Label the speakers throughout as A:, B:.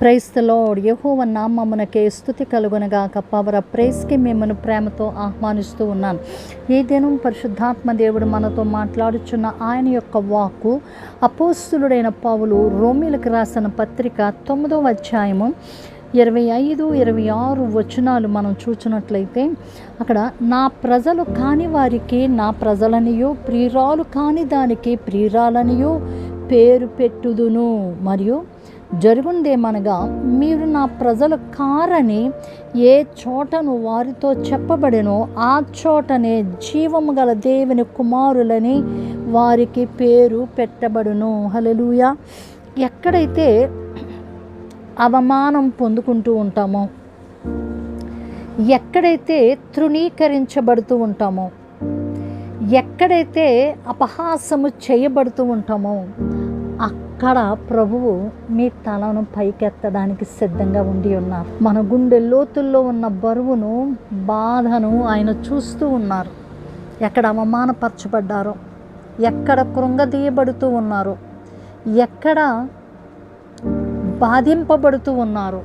A: ప్రైస్తలోడ్ యహోవ నామమునకే స్థుతి కలుగునగాక. పవర ప్రైస్కి మిమ్మల్ని ప్రేమతో ఆహ్వానిస్తూ ఉన్నాను ఈ దినం పరిశుద్ధాత్మ దేవుడు మనతో మాట్లాడుచున్న ఆయన యొక్క వాక్కు అపోస్తులుడైన పావులు రోమిలకు రాసిన పత్రిక తొమ్మిదవ అధ్యాయము ఇరవై ఐదు ఇరవై ఆరు వచనాలు మనం చూచినట్లయితే అక్కడ నా ప్రజలు కాని వారికి నా ప్రజలనియో ప్రియురాలు కాని దానికి ప్రియురాలనియో పేరు పెట్టుదును. మరియు జరుగుందేమనగా మీరు నా ప్రజలు కారని ఏ చోటను వారితో చెప్పబడినో ఆ చోటనే జీవము గల దేవుని కుమారులని వారికి పేరు పెట్టబడును. హలలుయ ఎక్కడైతే అవమానం పొందుకుంటూ ఉంటామో ఎక్కడైతే తృణీకరించబడుతూ ఉంటామో ఎక్కడైతే అపహాసము చేయబడుతూ ఉంటామో అక్కడ ప్రభువు మీ తలను పైకెత్తడానికి సిద్ధంగా ఉండి ఉన్నారు. మన గుండె లోతుల్లో ఉన్న బరువును బాధను ఆయన చూస్తూ ఉన్నారు. ఎక్కడ అవమానపరచబడ్డారో ఎక్కడ కృంగదీయబడుతూ ఉన్నారు ఎక్కడ బాధింపబడుతూ ఉన్నారు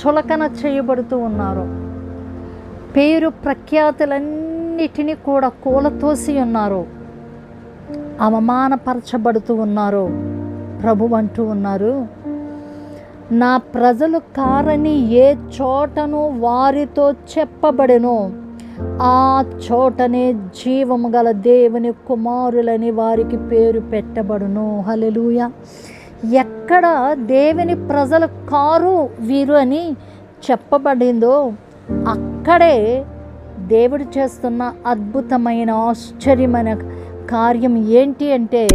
A: చులకన చేయబడుతూ ఉన్నారు. పేరు ప్రఖ్యాతులన్నిటినీ కూడా కూలతోసి ఉన్నారు. అవమానపరచబడుతూ ఉన్నారు. ప్రభు అంటూ ఉన్నారు. నా ప్రజలు కారని ఏ చోటను వారితో చెప్పబడెను. ఆ చోటనే జీవము గల దేవుని కుమారులని వారికి పేరు పెట్టబడును. హలెలుయ ఎక్కడ దేవుని ప్రజల కారు వీరు అని చెప్పబడిందో అక్కడే దేవుడు చేస్తున్న అద్భుతమైన ఆశ్చర్యమైన కార్యం ఏంటి అంటే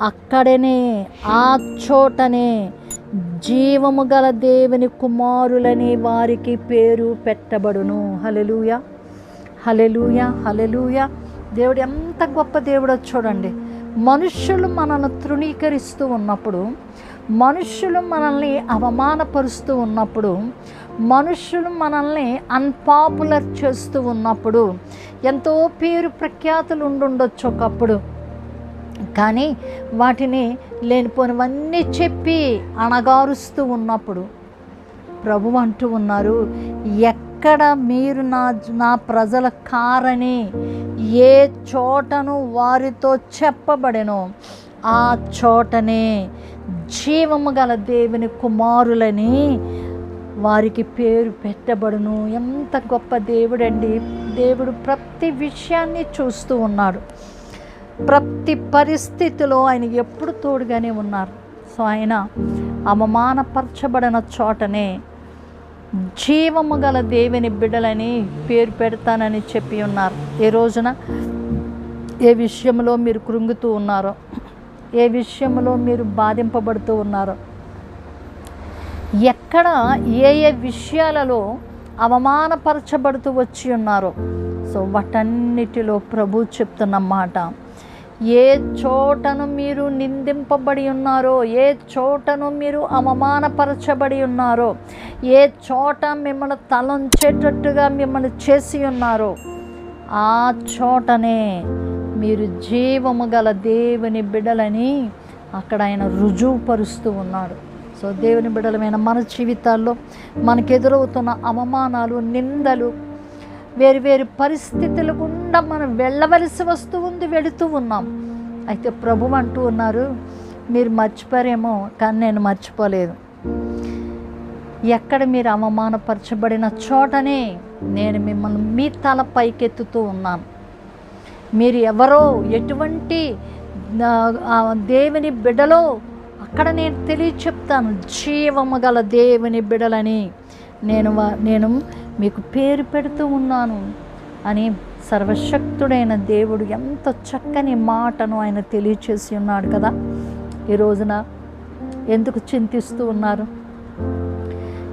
A: అక్కడనే ఆ చోటనే జీవము గల దేవుని కుమారులని వారికి పేరు పెట్టబడును. హలెలుయ హలెలుయ హలెలుయ దేవుడు ఎంత గొప్ప దేవుడో చూడండి. మనుష్యులు మనల్ని తృణీకరిస్తూ ఉన్నప్పుడు మనుష్యులు మనల్ని అవమానపరుస్తూ ఉన్నప్పుడు మనుషులు మనల్ని అన్పాపులర్ చేస్తూ ఉన్నప్పుడు ఎంతో పేరు ప్రఖ్యాతులు ఉండుండొచ్చు ఒకప్పుడు. కానీ వాటిని లేనిపోనివన్నీ చెప్పి అణగారుస్తూ ఉన్నప్పుడు ప్రభు అంటూ ఉన్నారు ఎక్కడ మీరు నా నా ప్రజల కారని ఏ చోటను వారితో చెప్పబడెనో ఆ చోటనే జీవము గల దేవుని కుమారులని వారికి పేరు పెట్టబడును. ఎంత గొప్ప దేవుడండి. దేవుడు ప్రతి విషయాన్ని చూస్తూ ఉన్నాడు ప్రతి పరిస్థితిలో ఆయన ఎప్పుడు తోడుగానే ఉన్నారు. సో ఆయన అవమానపరచబడిన చోటనే జీవము గల దేవుని బిడ్డలని పేరు పెడతానని చెప్పి ఉన్నారు. ఏ రోజున ఏ విషయంలో మీరు కృంగుతూ ఉన్నారో ఏ విషయంలో మీరు బాధింపబడుతూ ఉన్నారో ఎక్కడ ఏ ఏ విషయాలలో అవమానపరచబడుతూ వచ్చి ఉన్నారో సో వాటన్నిటిలో ప్రభు చెప్తున్న మాట ఏ చోటను మీరు నిందింపబడి ఉన్నారో ఏ చోటను మీరు అవమానపరచబడి ఉన్నారో ఏ చోట మిమ్మల్ని తలంచేటట్టుగా మిమ్మల్ని చేసి ఉన్నారో ఆ చోటనే మీరు జీవము గల దేవుని బిడలని అక్కడ ఆయన రుజువుపరుస్తూ ఉన్నాడు. సో దేవుని బిడలమైన మన జీవితాల్లో మనకెదురవుతున్న అవమానాలు నిందలు వేరు వేరు పరిస్థితుల గుండా మనం వెళ్ళవలసి వస్తూ ఉంది వెళుతూ ఉన్నాం. అయితే ప్రభు అంటూ ఉన్నారు మీరు మర్చిపోరేమో కానీ నేను మర్చిపోలేదు. ఎక్కడ మీరు అవమానపరచబడిన చోటనే నేను మిమ్మల్ని మీ తల పైకెత్తుతూ ఉన్నాను. మీరు ఎవరో ఎటువంటి దేవుని బిడ్డలో అక్కడ నేను తెలియ చెప్తాను జీవము గల దేవుని బిడలని నేను వా- నేను మీకు పేరు పెడుతూ ఉన్నాను అని సర్వశక్తుడైన దేవుడు ఎంత చక్కని మాటను ఆయన తెలియచేసి ఉన్నాడు కదా. ఈ రోజున ఎందుకు చింతిస్తూ ఉన్నారు?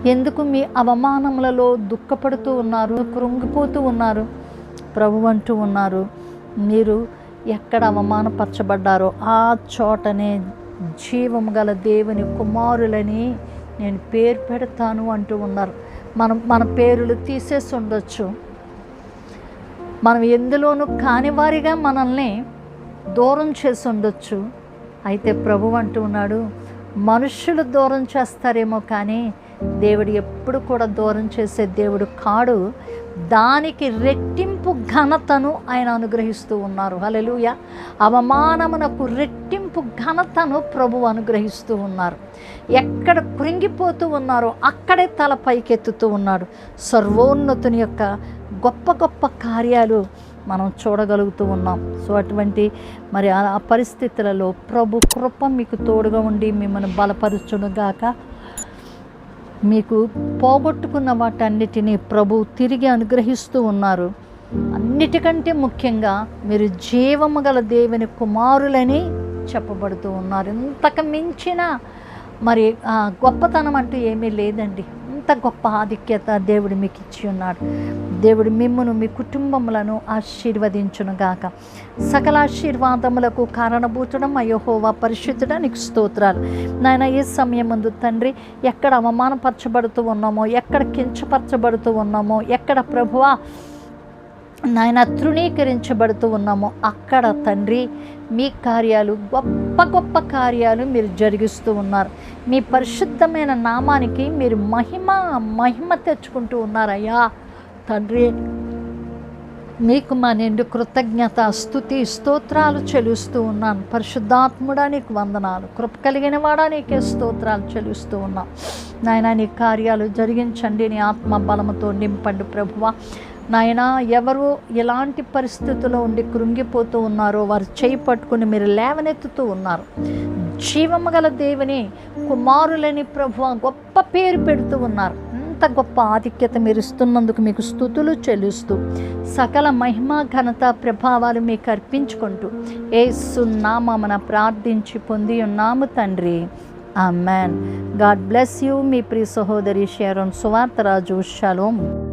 A: ఎందుకు మీ అవమానములలో దుఃఖపడుతూ ఉన్నారు? కృంగిపోతూ ఉన్నారు? ప్రభు అంటూ ఉన్నారు మీరు ఎక్కడ అవమానపరచబడ్డారో ఆ చోటనే జీవము గల దేవుని కుమారులని నేను పేరు పెడతాను అంటూ ఉన్నారు. మనం మన పేర్లు తీసేసి ఉండొచ్చు. మనం ఎందులోనూ కానివారిగా మనల్ని దూరం చేసి ఉండొచ్చు. అయితే ప్రభు అంటూ ఉన్నాడు మనుషులు దూరం చేస్తారేమో కానీ దేవుడు ఎప్పుడు కూడా దూరం చేసే దేవుడు కాడు. దానికి రెట్టింపు ఘనతను ఆయన అనుగ్రహిస్తూ ఉన్నారు. హలెలుయ అవమానమునకు రెట్టింపు ఘనతను ప్రభు అనుగ్రహిస్తూ ఉన్నారు. ఎక్కడ కృంగిపోతూ ఉన్నారో అక్కడే తల పైకెత్తుతూ ఉన్నాడు. సర్వోన్నతుని యొక్క గొప్ప గొప్ప కార్యాలు మనం చూడగలుగుతూ ఉన్నాం. సో అటువంటి మరి ఆ పరిస్థితులలో ప్రభు కృప మీకు తోడుగా ఉండి మిమ్మల్ని బలపరచునుగాక. మీకు పోగొట్టుకున్న వాటన్నిటినీ ప్రభు తిరిగి అనుగ్రహిస్తూ ఉన్నారు. అన్నిటికంటే ముఖ్యంగా మీరు జీవము గల దేవుని కుమారులని చెప్పబడుతూ ఉన్నారు. ఇంతకు మించిన మరి గొప్పతనం అంటూ ఏమీ లేదండి. ఇంత గొప్ప ఆధిక్యత దేవుడు మీకు ఇచ్చి ఉన్నాడు. దేవుడు మిమ్మును మీ కుటుంబములను ఆశీర్వదించునుగాక సకల ఆశీర్వాదములకు కారణభూతుడం అయోహోవా పరిశుద్ధుడ నీకు స్తోత్రాలు. నాయన ఈ సమయం ముందు తండ్రి ఎక్కడ అవమానపరచబడుతూ ఉన్నామో ఎక్కడ కించపరచబడుతూ ఉన్నామో ఎక్కడ ప్రభువా నాయన తృణీకరించబడుతూ ఉన్నామో. అక్కడ తండ్రి మీ కార్యాలు గొప్ప గొప్ప కార్యాలు మీరు జరిగిస్తూ ఉన్నారు. మీ పరిశుద్ధమైన నామానికి మీరు మహిమ మహిమ తెచ్చుకుంటూ ఉన్నారయ్యా. తండ్రి మీకు మా నిండు కృతజ్ఞత స్థుతి స్తోత్రాలు చెలుస్తూ ఉన్నాను. పరిశుద్ధాత్ముడా నీకు వందనాలు. కృప కలిగిన వాడా నీకే స్తోత్రాలు చెలుస్తూ ఉన్నాను నాయన నీ కార్యాలు జరిగించండి. నీ ఆత్మ బలముతో నింపండి ప్రభువా. నాయన ఎవరు ఎలాంటి పరిస్థితుల్లో ఉండి కృంగిపోతూ ఉన్నారో వారు చేయి పట్టుకుని మీరు లేవనెత్తుతూ ఉన్నారు. జీవము గల దేవుని కుమారులని ప్రభు గొప్ప పేరు పెడుతూ ఉన్నారు. అంత గొప్ప ఆధిక్యత మీరు ఇస్తున్నందుకు మీకు స్థుతులు చెల్లిస్తూ సకల మహిమ ఘనత ప్రభావాలు మీకు అర్పించుకుంటూ ఏ సున్నామన ప్రార్థించి పొంది ఉన్నాము తండ్రి. ఆ మ్యాన్ గాడ్ బ్లెస్ యూ మీ ప్రియ సహోదరి షేరోన్ సువార్తరాజు షలోం.